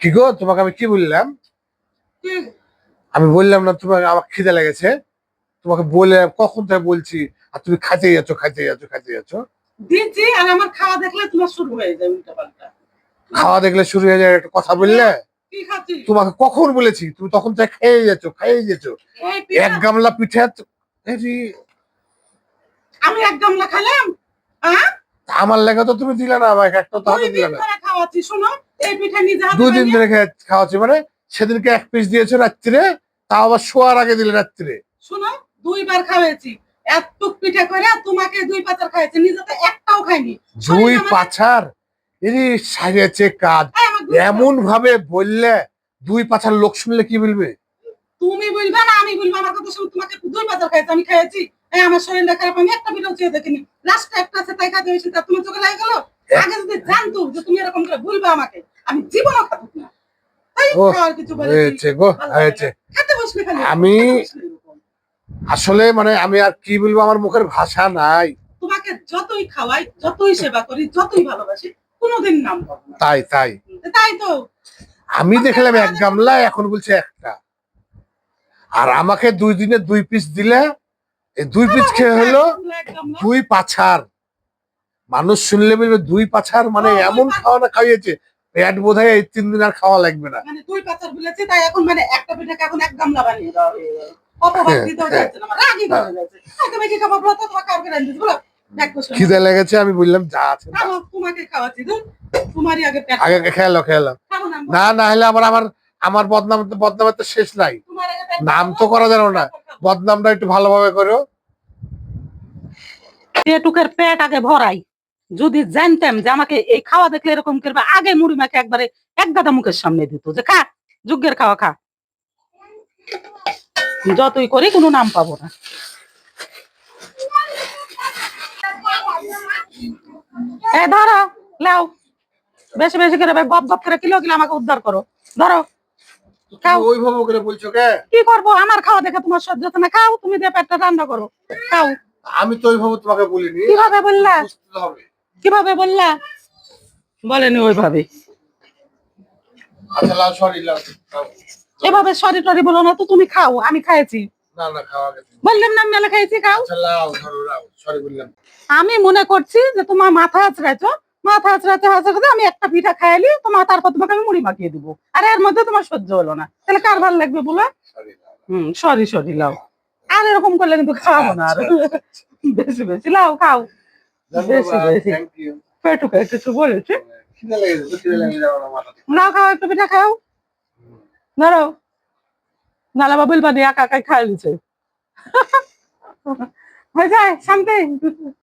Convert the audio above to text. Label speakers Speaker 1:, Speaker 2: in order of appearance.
Speaker 1: কি গো তোমাকে আমি কি বললাম? আমি বললাম না তোমাকে আমার খিদে লেগেছে। তোমাকে বলে কখন থেকে বলছি আর তুমি খাইতে যাচ্ছ খাইতে যাচ্ছ খাইতে যাচ্ছ।
Speaker 2: দিচ্ছি আর আমার খাওয়া দেখলে তোমার শুরু হয়ে যায় উল্টা পাল্টা
Speaker 1: খাওয়া দেখলে শুরু হয়ে যায় একটা কথা বললে? তোমাকে কখন বলেছি তুমি তখন থেকে খেয়ে যাচ্ছ খেয়ে যাচ্ছ। এক গামলা পিঠে
Speaker 2: আমি এক গামলা খেলাম হ্যাঁ
Speaker 1: আমার লেগে তো তুমি দিলে না আমাকে একটা তো হাতে দিলে না।
Speaker 2: খাওয়াচ্ছি শোনো এই পিঠা নিজে
Speaker 1: দুদিন ধরে খাওয়াচ্ছি মানে সেদিনকে এক পিস দিয়েছ রাত্রিরে তাও আবার শোয়ার আগে দিলে রাত্রিরে
Speaker 2: শোনো দুইবার খাওয়াইছি এত পিঠা করে তোমাকে দুই পাতার খাইছি নিজে তো একটাও খাইনি।
Speaker 1: দুই পাছার এরি সারিয়েছে কাজ।
Speaker 2: দুই
Speaker 1: এমন ভাবে বললে দুই পাছার লোক শুনলে কি বলবে?
Speaker 2: তুমি বলবা না আমি বলব আমার কথা শুনে তোমাকে দুই পাতার খাইছি আমি খাইছি এই আমার শরীরটা খারাপ আমি একটা পিঠাও চেয়ে দেখিনি। লাস্টে একটা আছে তাই খাতে হয়েছে তা তোমার চোখে লাগে গেল আগে যদি জানতো যে তুমি এরকম করে বলবে আমাকে আমি জীবনও খাব না।
Speaker 1: আমি-। আসলে মানে আমি আর কি বলব আমার মুখের ভাষা নাই।
Speaker 2: তোমাকে যতই খাওয়াই যতই সেবা করি যতই ভালোবাসি কোনোদিন নাম
Speaker 1: তাই তাই।
Speaker 2: তাই তো।
Speaker 1: আমি দেখলাম এক গামলা এখন বলছে একটা। আর আমাকে দুই দিনে দুই পিস দিলে এই দুই পিস খেয়ে হলো দুই পাছার। মানুষ শুনলে বলবে দুই পাছার মানে এমন
Speaker 2: দুই পাছার।
Speaker 1: খাওয়ানো খাইয়েছে পেট বোধ হয় এই তিন দিন আর খাওয়া লাগবে না।
Speaker 2: মানে দুই পাতার বলেছে তাই এখন মানে একটা পিঠাকে এখন এক গামলা বানিয়ে দেওয়া হয়ে গেল। অপবাদ দিতেও যাচ্ছে না রাগই ধরে যাচ্ছে। আগে মেয়েকে খাব বলো তো কাউকে রান্ধি বলো?
Speaker 1: খিদে লেগেছে আমি বললাম যা আছে না।
Speaker 2: খাব তোমাকে খাওয়াচ্ছি তোমারই আগে
Speaker 1: আগে খেয়ালো খেয়ালো
Speaker 2: না
Speaker 1: না না হলে আবার আমার আমার বদনাম বদনামের তো শেষ নাই। নাম তো করা যাবে না। বদনামটা একটু ভালোভাবে করো।
Speaker 3: পেটুকের পেট আগে ভরাই। যদি জানতাম যে আমাকে এই খাওয়া দেখলে এরকম করবে আগে মুড়ি মাকে একবারে এক গাদা মুখের সামনে দিত যে খা যজ্ঞের খাওয়া খা। যতই করি কোনো নাম পাবো না। এ ধরো লাও। বেশি বেশি করে গপ গপ করে কিলো কিলো আমাকে উদ্ধার করো। ধরো খাও।
Speaker 1: ওইভাবে করে বলছো কে?
Speaker 3: কি করব? আমার খাওয়া দেখে তোমার সহ্য হচ্ছে না। খাও তুমি দিয়ে পেটটা রান্না করো। খাও।
Speaker 1: আমি তো ওইভাবে তোমাকে বলিনি।
Speaker 3: কীভাবে বললা?
Speaker 1: হবে।
Speaker 3: কীভাবে বললা? বলেনি ওইভাবে।
Speaker 1: আচ্ছা।
Speaker 3: এভাবে সরি টরি বলো না তো তুমি খাও আমি খাইছি
Speaker 1: না না খাওয়া গেছে।
Speaker 3: বললাম না মেলে খাইছি খাও।
Speaker 1: আচ্ছা
Speaker 3: আমি মনে করছি যে তোমার মাথা আছড়াইছো মাথা আছড়াতে আমি একটা পিঠা খাইলি তোমার তারপর তোমাকে আমি মুড়ি মাখিয়ে দিব। আর এর মধ্যে তোমার সহ্য হলো না। তাহলে কার ভালো লাগবে বলো? হুম সরি সরি লাও। আর এরকম করলে কিন্তু খাওয়াবো না আর। বেশি বেশি। লাও খাও। পেটুকে কিছু বলেছে
Speaker 1: না
Speaker 3: খাও খাও। নালা বাবুল বানিয়ে একা একাই খাই লিছে হয়ে যায় শান্তি।